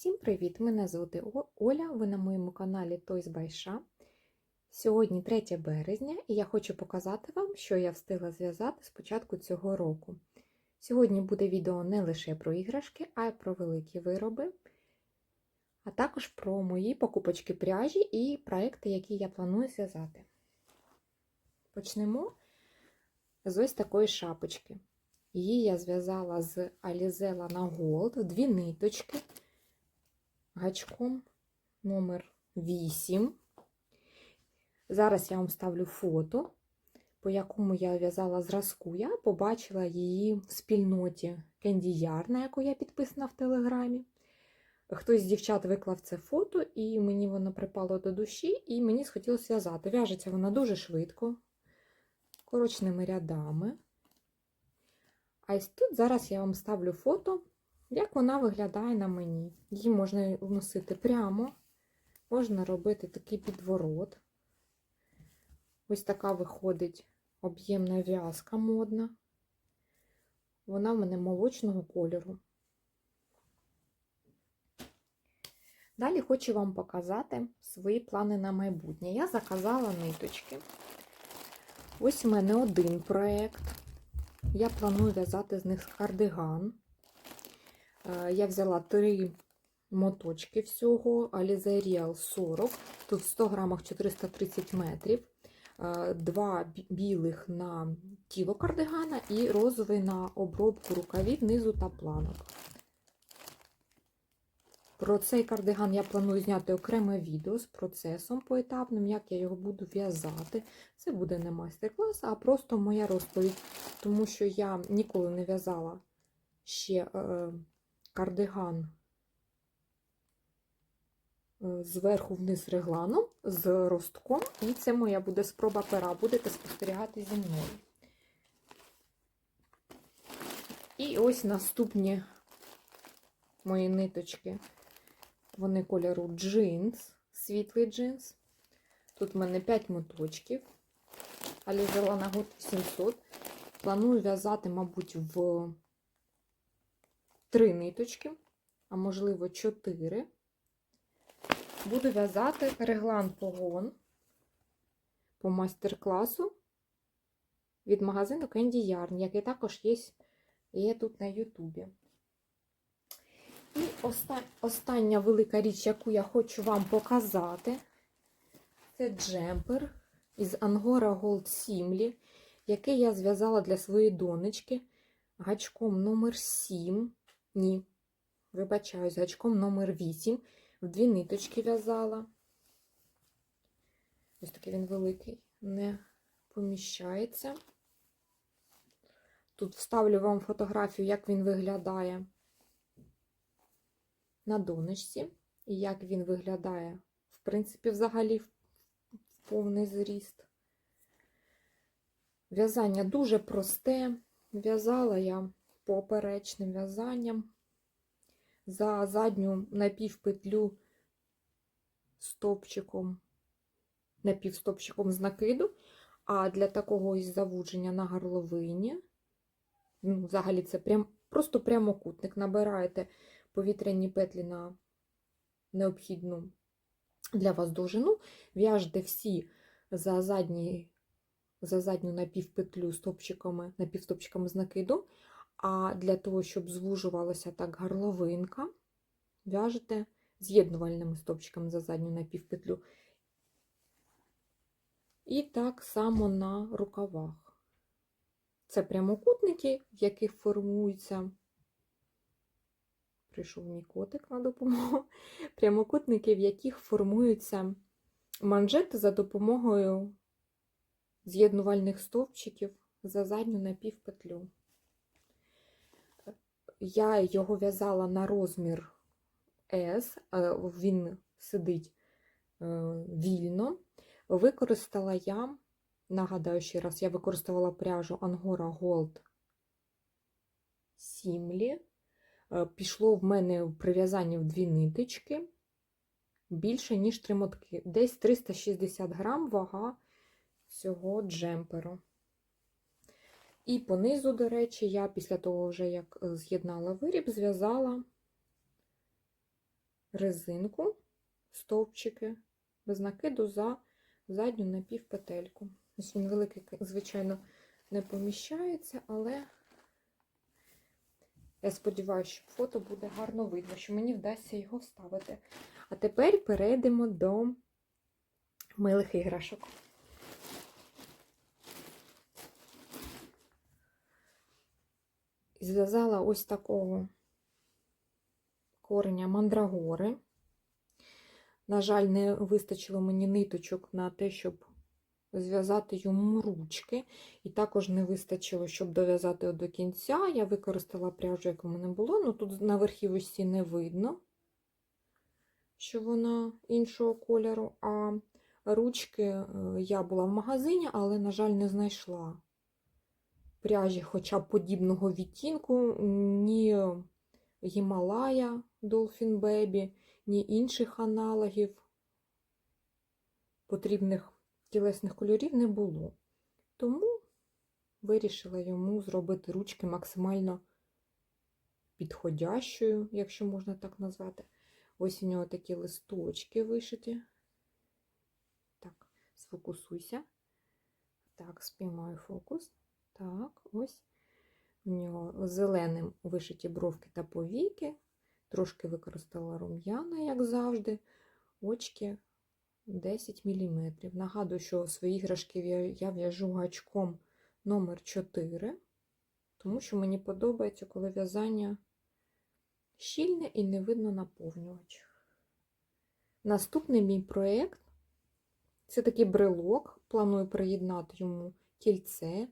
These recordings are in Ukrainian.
Всім привіт! Мене звати Оля, ви на моєму каналі by Sha. Сьогодні 3 березня, і я хочу показати вам, що я встигла зв'язати з початку цього року. Сьогодні буде відео не лише про іграшки, а й про великі вироби, а також про мої покупочки пряжі і проекти, які я планую зв'язати. Почнемо з ось такої шапочки. Її я зв'язала з Alize Lana Gold в дві ниточки гачком номер 8. Зараз я вам ставлю фото, по якому я в'язала зразку. Я побачила її в спільноті Yarn, на яку я підписана в Телеграмі. Хтось з дівчат виклав це фото, і мені воно припало до душі, і мені схотілося в'язати. В'яжеться вона дуже швидко, коротшними рядами. А ось тут зараз я вам ставлю фото, як вона виглядає на мені. Її можна носити прямо, можна робити такий підворот. Ось така виходить об'ємна в'язка модна. Вона в мене молочного кольору. Далі хочу вам показати свої плани на майбутнє. Я заказала ниточки. Ось у мене один проєкт. Я планую в'язати з них кардиган. Я взяла три моточки всього, Alize Real 40, тут в 100 грамах 430 метрів, два білих на тіло кардигана і розовий на обробку рукавів, низу та планок. Про цей кардиган я планую зняти окреме відео з процесом поетапним, як я його буду в'язати. Це буде не майстер-клас, а просто моя розповідь, тому що я ніколи не в'язала ще е, кардиган е, зверху вниз регланом з ростком, і це моя буде спроба пера, будете спостерігати зі мною. І ось наступні мої ниточки. Вони кольору джинс, світлий джинс. Тут в мене 5 моточків. Алізела на год 700. Планую в'язати, мабуть, в 3 ниточки, а можливо 4. Буду в'язати реглан погон по майстер-класу від магазину Candy Yarn, який також є, є тут на Ютубі. І остання велика річ, яку я хочу вам показати, це джемпер із Angora Gold Simli, який я зв'язала для своєї донечки гачком номер 7 ні, вибачаюсь, гачком номер 8 в дві ниточки в'язала. Ось такий він великий, не поміщається. Тут вставлю вам фотографію, як він виглядає на донечці, і як він виглядає, в принципі, взагалі в повний зріст. В'язання дуже просте. В'язала я поперечним в'язанням. За задню напівпетлю стопчиком, напівстопчиком з накиду, а для такого із завудження на горловині, ну, взагалі, це прям, просто прямокутник. Набираєте повітряні петлі на необхідну для вас довжину, в'яжете всі за задні, за задню напівпетлю стопчиками, напівстопчиками з накиду, а для того, щоб звужувалася так горловинка, в'яжете з'єднувальними стопчиками за задню напівпетлю. І так само на рукавах. Це прямокутники, в яких формуються прийшов мій котик на допомогу, прямокутники, в яких формуються манжети за допомогою з'єднувальних стовпчиків за задню напівпетлю. Я його в'язала на розмір S, він сидить е, вільно. Використала я, нагадаю ще раз, я використовувала пряжу Angora Gold Simli. Е, пішло в мене в прив'язанні в дві ниточки більше, ніж три мотки. Десь 360 грам вага цього джемперу. І понизу, до речі, я після того, вже як е, з'єднала виріб, зв'язала резинку, стовпчики, без накиду за задню напівпетельку. Ось він великий, звичайно, не поміщається, але я сподіваюся, що фото буде гарно видно, що мені вдасться його вставити. А тепер перейдемо до милих іграшок. Зв'язала ось такого кореня мандрагори. На жаль, не вистачило мені ниточок на те, щоб зв'язати йому ручки. І також не вистачило, щоб дов'язати до кінця. Я використала пряжу, яку в мене було. Ну тут на верхівості не видно, що вона іншого кольору. А ручки е, я була в магазині, але, на жаль, не знайшла пряжі хоча б подібного відтінку, ні Гімалая Dolphin Baby, ні інших аналогів потрібних тілесних кольорів не було. Тому вирішила йому зробити ручки максимально підходящою, якщо можна так назвати. Ось у нього такі листочки вишиті. Так, сфокусуйся. Так, спіймаю фокус. Так, ось. У нього зеленим вишиті бровки та повіки. Трошки використала рум'яна, як завжди. Очки 10 мм. Нагадую, що свої іграшки я в'яжу гачком номер 4 тому що мені подобається, коли в'язання щільне і не видно наповнювач. Наступний мій проєкт це такий брелок. Планую приєднати йому кільце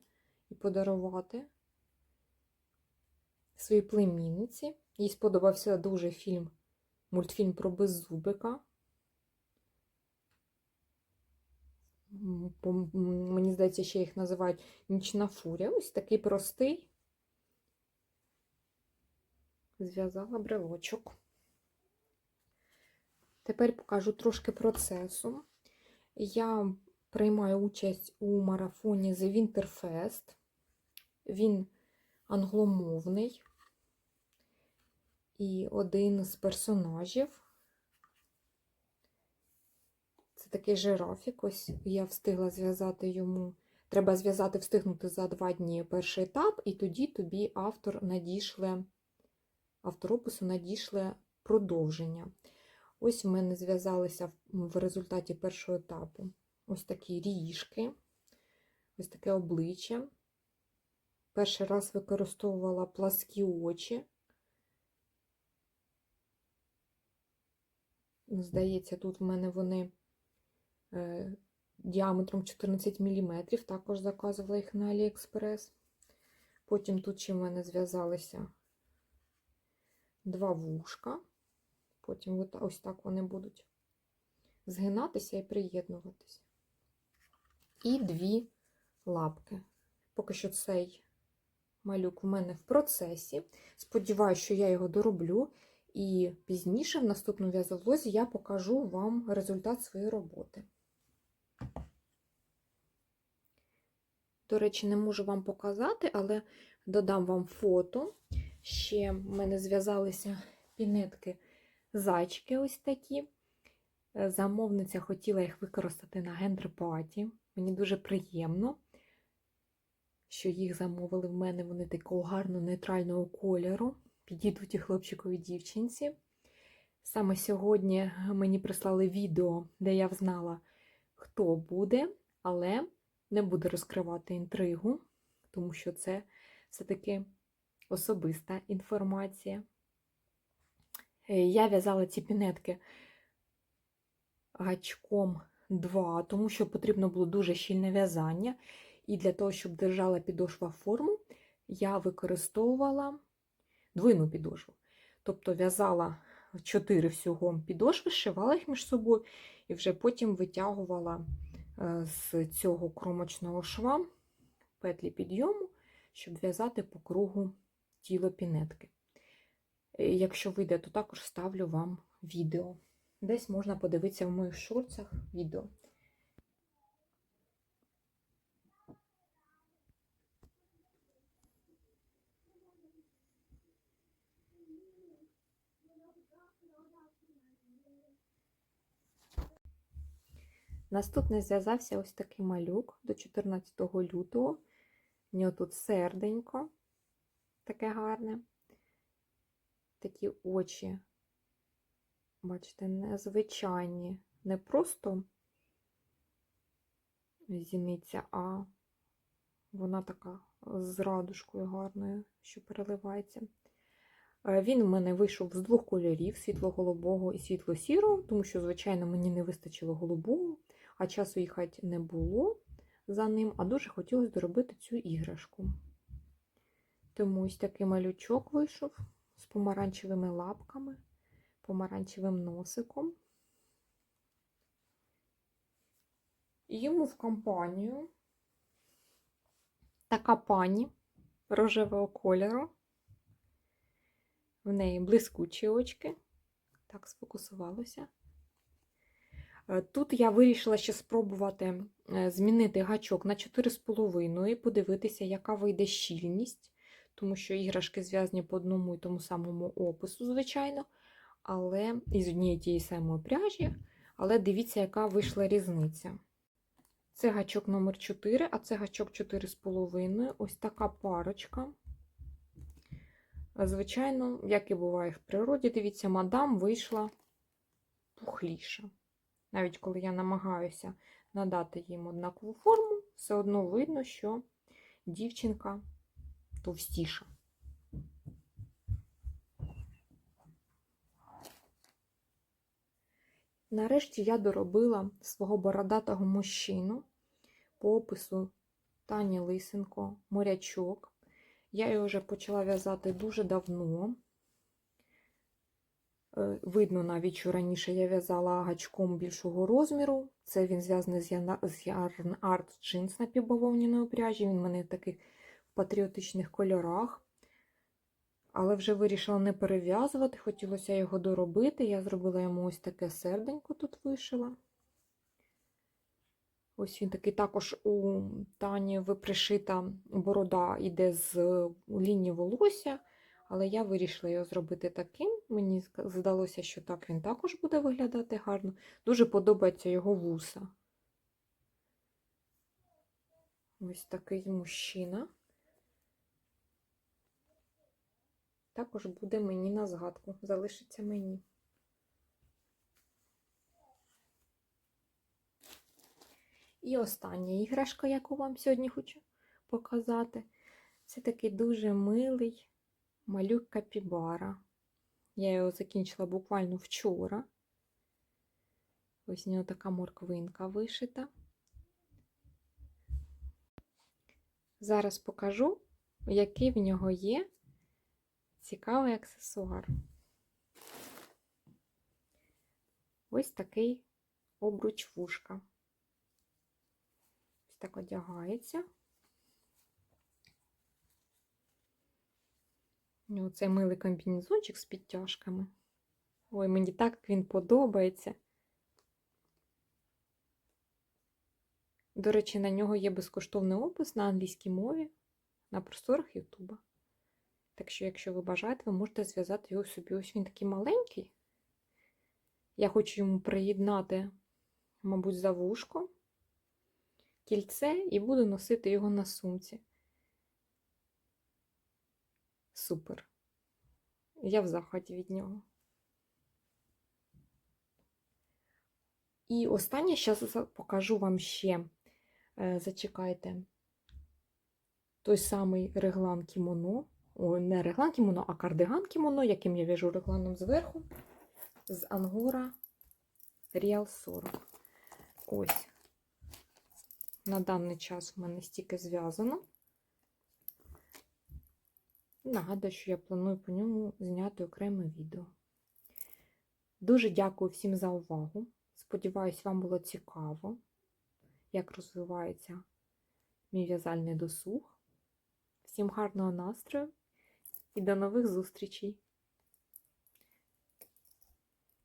і подарувати своїй племінниці. Їй сподобався дуже фільм, мультфільм про беззубика. Мені здається, ще їх називають нічна фурія. Ось такий простий. Зв'язала брелочок. Тепер покажу трошки процесу. Я приймаю участь у марафоні The Winter Fest. Він англомовний. І один з персонажів це такий жирафік. Ось я встигла зв'язати йому. Треба зв'язати, встигнути за два дні перший етап, і тоді тобі автор надішле, автор опису надішле продовження. Ось в мене зв'язалися в результаті першого етапу ось такі ріжки, ось таке обличчя. Перший раз використовувала пласкі очі. Здається, тут в мене вони е, діаметром 14 мм, також заказувала їх на Аліекспрес. Потім тут ще в мене зв'язалися два вушка, потім ось так вони будуть згинатися і приєднуватися. І дві лапки. Поки що цей малюк в мене в процесі. Сподіваюся, що я його дороблю. І пізніше, в наступному в'язовлозі, я покажу вам результат своєї роботи. До речі, не можу вам показати, але додам вам фото. Ще в мене зв'язалися пінетки зайчики ось такі. Замовниця хотіла їх використати на гендер-паті. Мені дуже приємно, що їх замовили в мене вони такого гарно нейтрального кольору. Підійдуть і хлопчикові дівчинці. Саме сьогодні мені прислали відео, де я взнала, хто буде, але не буду розкривати інтригу, тому що це все-таки особиста інформація. Е, я в'язала ці пінетки гачком 2, тому що потрібно було дуже щільне в'язання. І для того, щоб держала підошва форму, я використовувала двойну підошву. Тобто в'язала 4 всього підошви, зшивала їх між собою, і вже потім витягувала е, з цього кромочного шва петлі підйому, щоб в'язати по кругу тіло пінетки. Е, якщо вийде, то також ставлю вам відео. Десь можна подивитися в моїх шорцах відео. Наступне зв'язався ось такий малюк до 14 лютого. У нього тут серденько, таке гарне. Такі очі, бачите, незвичайні. Не просто зіниця, а вона така з радужкою гарною, що переливається. Е, Він в мене вийшов з двох кольорів: світло-голубого і світло-сірого, тому що, звичайно, мені не вистачило голубого, а часу їхати не було за ним, а дуже хотілося доробити цю іграшку. Тому ось такий малючок вийшов з помаранчевими лапками, помаранчевим носиком. І Йому в компанію така пані рожевого кольору. В неї блискучі очки. Так, сфокусувалося. Е, Тут я вирішила ще спробувати е, змінити гачок на 4,5 і подивитися, яка вийде щільність, тому що іграшки зв'язані по одному і тому самому опису, звичайно, але із однієї тієї самої пряжі. Але дивіться, яка вийшла різниця. Це гачок номер 4, а це гачок 4,5. Ось така парочка. Звичайно, як і буває в природі, дивіться, мадам вийшла пухліша. Навіть коли я намагаюся надати їм однакову форму, все одно видно, що дівчинка товстіша. Нарешті я доробила свого бородатого мужчину по опису Тані Лисенко, морячок. Я його вже почала в'язати дуже давно. Е, Видно навіть, що раніше я в'язала гачком більшого розміру. Це він зв'язаний з Yarn Art Jeans напівбавовняної пряжі. Він в мене в патріотичних кольорах. Але вже вирішила не перев'язувати, хотілося його доробити. Я зробила йому ось таке серденько тут вишила. Ось він такий також у Тані пришита борода йде з лінії волосся, але я вирішила його зробити таким. Мені здалося, що так він також буде виглядати гарно. Дуже подобається його вуса. Ось такий мужчина. Також буде мені на згадку, залишиться мені. І остання іграшка, яку вам сьогодні хочу показати, це такий дуже милий малюк капібара. Я його закінчила буквально вчора. Ось у нього така морквинка вишита. Зараз покажу, який в нього є цікавий аксесуар. Ось такий обруч вушка. Ось так одягається. Оцей милий комбінезончик з підтяжками. Ой, мені так він подобається. До речі, на нього є безкоштовний опис на англійській мові на просторах Ютуба. Так що, якщо ви бажаєте, ви можете зв'язати його собі. Ось він такий маленький. Я хочу йому приєднати, мабуть, за вушко, кільце і буду носити його на сумці. Супер. Я в захваті від нього. І останнє, зараз покажу вам ще, е, зачекайте, той самий реглан кімоно. О, не реглан кімоно, а кардиган кімоно, яким я в'яжу регланом зверху, з Ангора Real 40. Ось. На даний час в мене стільки зв'язано. Нагадую, що я планую по ньому зняти окреме відео. Дуже дякую всім за увагу. Сподіваюсь, вам було цікаво, як розвивається мій в'язальний досуг. Всім гарного настрою і до нових зустрічей!